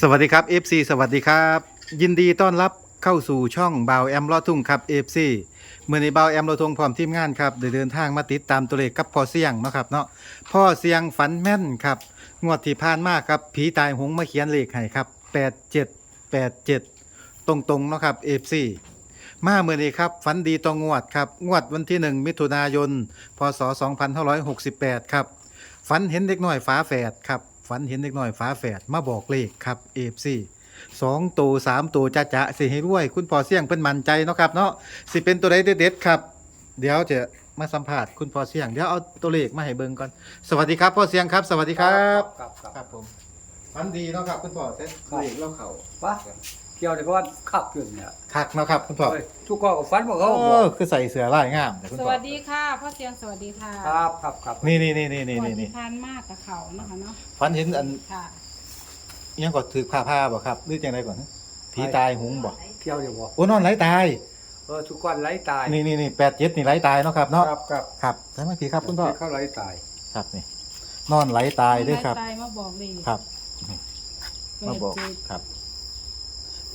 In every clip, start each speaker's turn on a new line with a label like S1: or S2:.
S1: สวัสดีครับ FC สวัสดีครับ ยินดีต้อนรับเข้าสู่ช่องบาวแอมลอทุ่งครับ FC เมื่อในบาวแอมลอทุ่งพร้อมทีมงานครับได้เดินทางมาติดตามตัวเลขกับพ่อเสียงเนาะครับเนาะพ่อเสียงฝันแม่นครับงวดที่ผ่านมาครับผีตายหงมาเขียนเลขให้ครับ8787 ตรงๆเนาะครับ FC มาเมื่อนี้ครับฝันดีตองงวดครับงวดวันที่ 1 มิถุนายน พศ 2568 ครับฝันเห็นเด็กน้อยฝาแฝดครับ ฝันเห็นเด็กน้อยฝาแฝดมาบอกเลขครับเอฟซีสองตัวสามตัวจะจะสิให้รวย คุณพ่อเสี่ยงเป็นมั่นใจเนาะครับเนาะสิเป็นตัวใดเด็ดๆครับ เดี๋ยวจะมาสัมภาษณ์คุณพ่อเสี่ยงเดี๋ยวเอาตัวเลขมาให้เบิ่งก่อนสวัสดีครับพ่อเสี่ยงครับ สวัสดีครับ
S2: ครับครับ
S1: ครับผมฝันดีเนาะครับคุณพ่อเต้เลขเล่าเขา
S2: ปะ เกี่ยวในเพราะว่าขับขึ้นเนี่ย
S1: คักเนาะครับคุณพ่อ
S2: เฮ้ยทุกคนก็ฝันว่าเขา
S1: โอ้
S2: บอก
S1: คือใส่เสื้อลายงามแต่คุณ
S3: ส
S1: พ่อ
S3: วัสดีค่ะพ่อเสียงสวัสดีค่ะ
S2: ครับครับครับ
S1: นี่นี่นี่นี่นี่
S3: ก่อน
S1: นี่
S3: ที่
S1: นี่
S3: ทานมากกับเขานะคะเนาะ
S1: ฝันเห็นอัน
S3: ค่ะ
S1: อิหยังก็ถือผ้าผ้าบ่ครับหรือจังไดก่อนนะผีตายหุงบ่
S2: เกี่ยวอยู่บอก
S1: โอ้นอนไหลตาย
S2: เออทุกคนไหลตาย
S1: นี่นี่นี่แปดเจ็ดนี่ไหลตายเนาะครับเนาะ
S2: ครับครับ
S1: ครับใช่ไหมพี่ครับคุณพ่อ
S2: เขาไหลตาย
S1: ครับนี่นอนไหลตายด้วยครับ
S3: ตายมาบอกเลย
S1: ครับ
S3: เปิ
S1: มา
S3: ด
S1: บอก
S3: จิต
S1: ครับ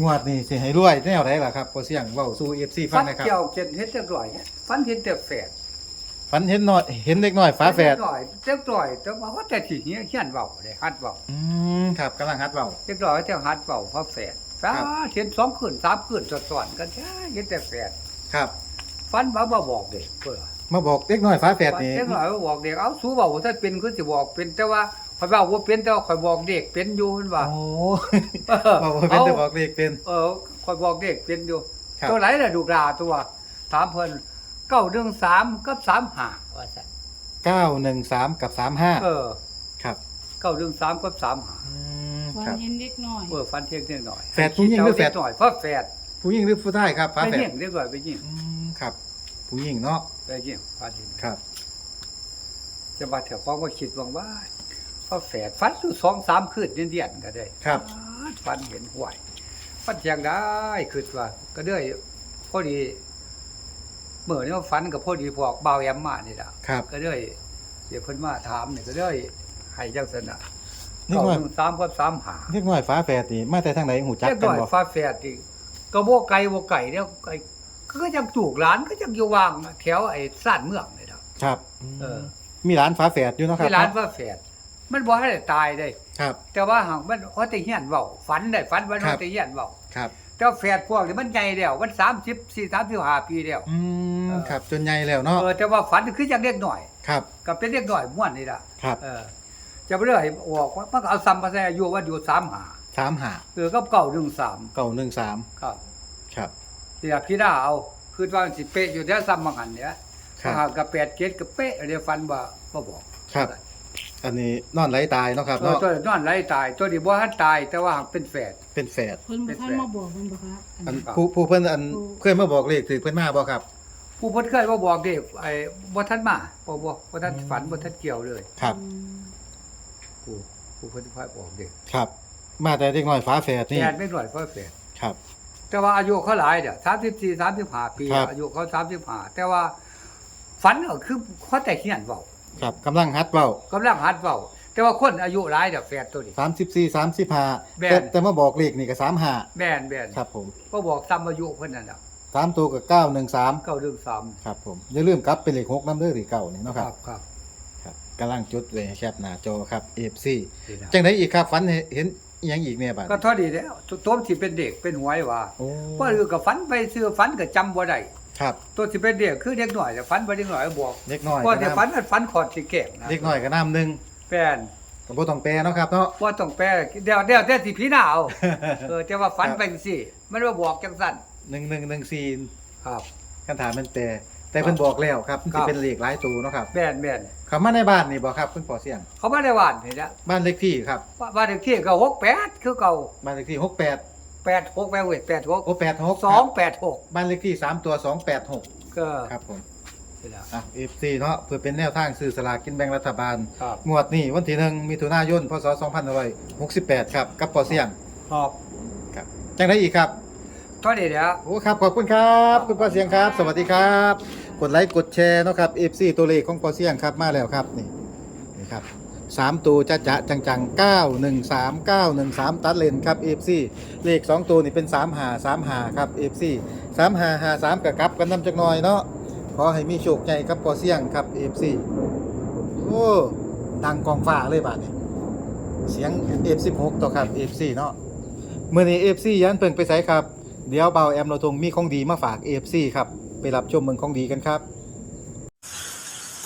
S1: งวดนี่สิให้รวยแนวไหนล่ะครับพอเสียงเว้าสู่เอฟซีฟั
S2: ฝั
S1: ง
S2: น
S1: นะครับ
S2: เกี่ยวเจ็ดเฮ็ดเรียบร้อยเนี่ยฝันเห็นแต่แฝด
S1: ฝันเห็นน้อยเห็นเด็กน้อยฝาแฝด
S2: เรียบร้อยเรียบร้อยแต่ว่าเขาแต่ทีเนี้ยเขียนเบาเลยฮัดเบา
S1: อืมครับกำลังฮัดเว้า
S2: เรียบร้อยแต่ฮัดเบาเพราะแฝดฟ้า
S1: ครับ
S2: เห็นสองคืนสามคืนซ้อนๆกันใช่เห็นแต่แฝด
S1: ครับ
S2: ฝันว่ามาบอกเด็กเพื่อ
S1: มาบอกเด็กน้อยฝาแฝดนี่
S2: เด็กหน่อยว่าบอกเด็กเอาสู้เบาถ้าเป็นคือสิบอกเป็นแต่ว่า ข่อยเบาว่าเป็นแต่ว่าข่อยบอกเด็กเป็นอยู่เพิ่นว่า
S1: โอ้
S2: เออ
S1: บอกว่าเป็นแต่บอกเลขเป็น
S2: เออคอยบอกเด็กเป็นอยู่
S1: ครับ
S2: ตัวไหนล่ะดูกลาตัวถามเพิ่นเก้าเรื่องสามกับสามห้าว่าซั่น
S1: เก้าหนึ่งสามกับสามห้า
S2: เออ
S1: ครับ
S2: เก้าเรื่องสามกับสามห้า
S1: อืม
S3: วัน
S1: ครับ
S3: เห็นเด็กน้อย
S2: เออฟันเที่ยงนิดหน่อย
S1: แฝดผู้หญิงหรือแฝด
S2: เด็กหน่อยเพราะแฝด
S1: ผู้หญิงหรือผู้ชายครับฝา
S2: ไป
S1: แฝด
S2: ยิงเด็กหน่อยไปยิง
S1: อืมครับ ผู้หญิงเนาะ
S2: ไปยิงฟันยิง
S1: ครับ
S2: จะมาแถวของก็คิดว่าว่าเพราะแฝดฟันอยู่สองสามคืนเดียนๆก็ได้
S1: ครับ
S2: ฟันเห็นห่วยฟันเชียงได้คือว่า ก็ได้พอดีเมื่อนี้ว่าฟันกับพอดีพวกเบาวแอมมานี่ล่ะ
S1: ครับ
S2: ก็เลยเดี๋ยวเพิ่นมาถามเนี่ยก็เลยให้จังซั่นน่ะ
S1: นี่
S2: เก้า
S1: ว่า
S2: หนึ่งสามกับสามหา
S1: เล็กน้อยฟ้าแฝดนี่มาแต่ทางไหนหูจัก
S2: เรียก
S1: กัน
S2: หน่อย
S1: บ่
S2: ฟ้าแฝดอีกก็บ่ไกลบ่ไก่เนี่ยไก่ก็ยังจูกหลานก็ยังอยู่วางแถวไอ้ซ่านเมืองนี่ดอก
S1: ครับ
S2: เออ
S1: มีร้านฟ้าแฝดอยู่เนาะครับ
S2: ที่หลานฟ้าแฝด มันบ่ให้ได้ตายได้
S1: ครับ
S2: แต่ว่าหากมันเขาแต่เฮียนเว้าฝันได้ฝันว่า
S1: ครั
S2: เขา
S1: บ
S2: แต่เฮียนเว้า
S1: ครับ
S2: แต่ว่าแฝดพวกนี้มันใหญ่แล้วมัน30 4 35ปีแล้ว
S1: อืม
S2: เออ
S1: ครับจนใหญ่แล้วเนาะ
S2: เออแต่ว่าฝันคือจังเล็กหน่อย
S1: ครับ
S2: ก็เป็นเล็กหน่อยม่วนนี่ล่ะ
S1: ครับ
S2: เออจะไปเรื่อยออกว่ามันก็เอาซ้ำมาแซ่อยู่ว่าอยู่สามหา
S1: สามหา
S2: เออก็เก่าหนึ่งสาม
S1: เก่าหนึ่งสาม
S2: ครับ
S1: ครับ
S2: เดี๋ยวพี่ดาเอาคือว่ามันสิเป๊ะอยู่แล้วซ้ำมาหันเนี่ย
S1: ครับ
S2: หากกับแปดเกตกับเป๊ะเดี๋ยวฟันว่าบ่บอก
S1: ครับ อันนี้นอนไหลตายเนาะครับ
S2: เออ
S1: เนาะ
S2: ตัวนอนไล่ตาย ตัวนี้บ่ทันตายแต่ว่าหากเป็นแฝด
S1: เป็นแฝด
S3: เพิ่นบ่ท่านมาบอกเพิ่นบ่ครับ
S1: อัน
S2: ครับ
S1: ผู้ผู้เพิ่นอัน
S3: ผู้
S1: เคยมาบอกเลขถือเพิ่นมาบ่ครับ
S2: ผู้เพิ่นเคยบ่บอกเด็กไอ้บ่ทันมาบ่บ่บ่ทันฝันบ่ทันเกี่ยวเลย
S1: ครับ
S3: อืม
S2: ผู้ผู้เพิ่นพาบอกเด็ก
S1: ครับ มาแต่เด็กน้อยฟ้าแฝดนี่
S2: แฝดไม่หน่อยเพราะแฝด
S1: ครับ
S2: แต่ว่าอายุเขาหลายเด้อ34 35ปี
S1: ครับ
S2: อายุเขา35แต่ว่าฝันก็คือเขาแต่เฮียนเว้า
S1: ครับกำลังฮัดเว้ากำ
S2: ลังหัดเว้าแต่ว่าคนอายุหลายเด้อแฝดตัวนี้
S1: สามสิบสี่สามสิบห้า
S2: แม่น
S1: แต่แต่มาบอกเลขนี่ก็สามห้า
S2: แม่นแม่น
S1: ครับผม
S2: ก็บอกซ้ำอายุเพิ่นนั่นน่ะ
S1: สามตัวกับเก้าหนึ่งสาม
S2: เก้าเรื่องซ้
S1: ครับผมอย่าลืมกลับเป็นเลขหกน้ำเด้อหรือเก่านี่ำเนาะ
S2: ค
S1: ค
S2: รั
S1: รั
S2: บบครับ
S1: ครับกำลังจุดเลยแคปหน้าจอครับ FC
S2: นี่นะ
S1: จังไดอีกครับฝันเห็นอีหยังอีกเนี่ยบัด
S2: ก็เท่านี้แล้วตัวที่เป็นเด็กเป็นหวยว่า
S1: โอ้
S2: ว่าคือกับฝันไปซื้อฝันก็จำบ่ได้
S1: ครับ
S2: ตัวที่เป็นเด็กคือเด็กหน่อยแต่ฝันไปเด็กหน่อยบอก
S1: เล็กน้อย
S2: ว่า
S1: ก็
S2: แต่
S1: น้
S2: ฝันมันฝันขอดสิแก่งนะำ
S1: เล็กน้อยก็น้ำหนึ่ง
S2: แฟน
S1: ก็บ่ต้องแปลเนาะครับเนาะ
S2: ว่าต้องแปลเดี๋ยวเดี๋ยวเดี๋ยวสิพี่หน้าเอาเออแต่ว่าฝันไปสิมันว่าบอกจังซั่น
S1: หนึ่งหนึ่งหนึ่งสี่
S2: ครับ
S1: คันถามมันแปลแต่เพิ่นบอกแล้วครับมัน
S2: ครั
S1: สิ
S2: บ
S1: เป็นเลขหลายตัวเนาะครับ
S2: แม่นแม่น
S1: คำมาในบ้านนี่บ่ครับคุณพ่อเสียง
S2: เขามาได้ว่านเห็นจ้ะ
S1: บ้านเลขที่ครับ
S2: ว่าว่าเด็กที่ก็68คือเก่า
S1: บ้านเลขที่หกแปด
S2: 86แม่เว้ย
S1: โอ้แปดหก
S2: 86 286
S1: บ้านเลขที่สามตัวสองแปดหก
S2: ก็
S1: ครับผม
S2: นี่ล่ะ
S1: อะ FC เนาะเพื่อเป็นแนวทางซื้อสลากกินแบ่งรัฐบาล
S2: ครับ
S1: งวดนี้วันที่หนึ่งมิถุนายนพศ2568ครับกับปอเสียง
S2: ครับ
S1: ครับจังได้อีกครับ
S2: เท่านี้เดี๋ยว
S1: โอ้ครับขอบคุณครับคุณปอเสียงครับ สวัสดีครับ กดไลค์กดแชร์เนาะครับ FC ตัวเลขของปอเสียงครับมาแล้วครับนี่นี่ครับ 3 ตัวจะจะจังๆ 913 913 ตัดเลนครับ FC เลข 2 ตัวนี่เป็น 3 หา 3 หาครับ FC 3 หาหา3กับกับกันนำจักหน่อยเนาะขอให้มีโชคใหญ่ครับพอเสี่ยงครับ FC โอ้ดังกองฟ้าเลยบาดนี้เสียง F16 ต่อครับ FC เนาะเมื้อนี้ FC ยันเพิ่งไปไสครับ เดี๋ยวเบาแอมเราทงมีของดีมาฝาก FC ครับ ไปรับชมเมืองของดีกันครับ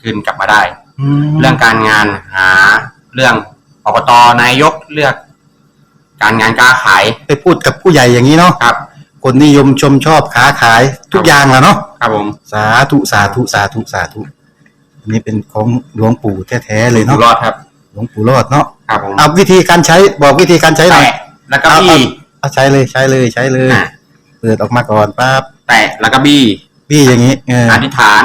S4: คืนกลับมาได้
S1: แล้
S4: เรื่
S1: ว
S4: องการงานหาเรื่องอบตนายกเลือก การงานการขาย
S1: ไปพูดกับผู้ใหญ่อย่างนี้เนาะ
S4: ครับ
S1: คนนิยมชมชอบค้าขายทุกอย่างแหล้วเนาะ
S4: ครับผม
S1: สาธุสาธุสาธุสาธุอันนี้เป็นของหลวงปู่แท้ๆเลย
S4: อยู่
S1: เนาะ
S4: รอดครับ
S1: หลวงปู่รอดเนาะ
S4: ครับผม
S1: เอาวิธีการใช้บอกวิธีการใช้หน่อย
S4: แตะแล้วก็บี้
S1: เอาใช้เลยใช้เลยใช้เลย
S4: อะ
S1: เปิดออกมาก่อนปั๊บ
S4: แตะแล้วก็บี้
S1: พี่อย่างนี้เออ
S4: อธิษฐาน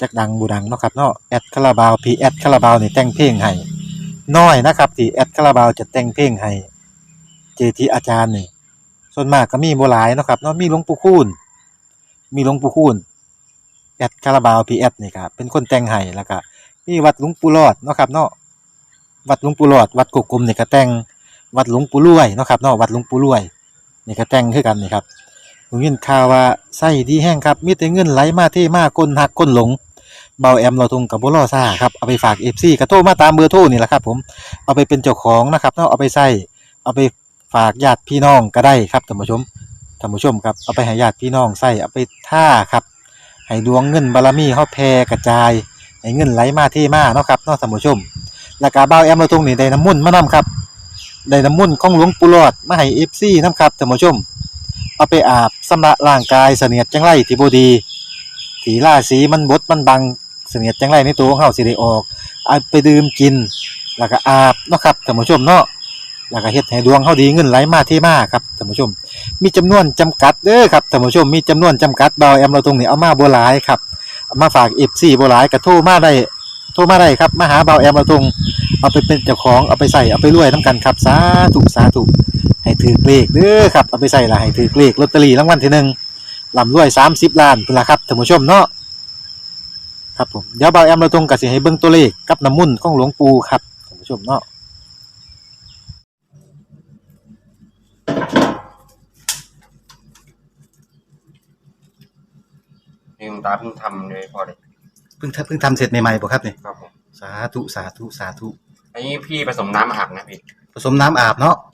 S1: จักดังบูดังเนาะครับเนาะแอดคาราบาวพีแอดคาราบาวนี่แต่งเพลงให้น้อยนะครับที่แอดคาราบาวจะแต่งเพลงให้เจทีอาจารย์นี่ส่วนมากก็มีโบ่หลายเนาะครับเนาะมีหลวงปู่คูณมีหลวงปู่คูณแอดคาราบาวพีแอดนี่ครับเป็นคนแต่งให้แล้วก็มีวัดหลวงปู่รอดเนาะครับเนาะวัดหลวงปู่รอด วัดกกกลมนี่ก็แต่งวัดหลวงปู่รวยเนาะครับเนาะวัดหลวงปู่รวยนี่ก็แต่งคือกันนี่ครับ ผมยินข่าวว่าไส้ดีแห้งครับ มีแต่เงินไหลมาเทมาก้นหักก้นหลงเบาแอมเราทงกับบ่รอซ่าครับเอาไปฝาก FC ก็โทรมาตามเบอร์โทรนี่แหละครับ ผมเอาไปเป็นเจ้าของนะครับเนาะเอาไปใส่เอาไปฝากญาติพี่น้องก็ได้ครับท่านผู้ชมท่านผู้ชมครับเอาไปให้ญาติพี่น้องใส่เอาไปท่าครับให้ดวงเงินบารมีเฮาแผ่กระจายให้เงินไหลมาเทมาเนาะครับเนาะท่านผู้ชมแล้วก็บ่าแอมเราตรงนี้ได้น้ำมุ่นมานํครับได้น้ำมุ่นของหลวงปู่หลอดมาให้ FC นํครับท่านผู้ชม เอาไปอาบสำระร่างกายเสนียดจังไรที่บ่ดีที่ราศีมันบดมันบังเสนียดจังไรในตัวของเฮาสิได้ออกเอาไปดื่มกิน แล้วก็อาบเนาะครับท่านผู้ชมเนาะแล้วก็เฮ็ดให้ดวงเฮาดีเงินไหลมาเทมาครับท่านผู้ชม มีจำนวนจำกัดเด้อครับท่านผู้ชมมีจำนวนจำกัดเบาแอมเราตรงนี้เอามาบ่หลายครับเอามาฝาก FC บ่หลายก็โทรมาได้โทรมาได้ครับมาหาเบาแอมเราตรงเอาไปเป็นเจ้าของเอาไปใส่เอาไปรวยนํกันครับสาธุสาธุ ให้ถือเลขเด้อครับเอาไปใส่ละให้ถือเลขลอตเตอรี่รางวัลที่หนึ่งลำรวย30ล้านพุ่นละครับท่านผู้ชมเนาะครับผมเดี๋ยวเบาแอมเราตรงก็สิให้เบิ่งตัวเลขกับน้ำมุ่นต์ของหลวงปู่ครับท่านผู้ชมเนาะ
S4: นี่คุณตาเพิ่งทำเลยพอเลย
S1: เพิ่งทำเพิ่งทำเสร็จใหม่ๆบ่ครับนี่
S4: ครับผม
S1: สาธุสาธุสาธุ
S4: อันนี้พี่ผสมน้ำอาบนะพี่
S1: ผสมน้ำอาบเนาะ
S4: ครับ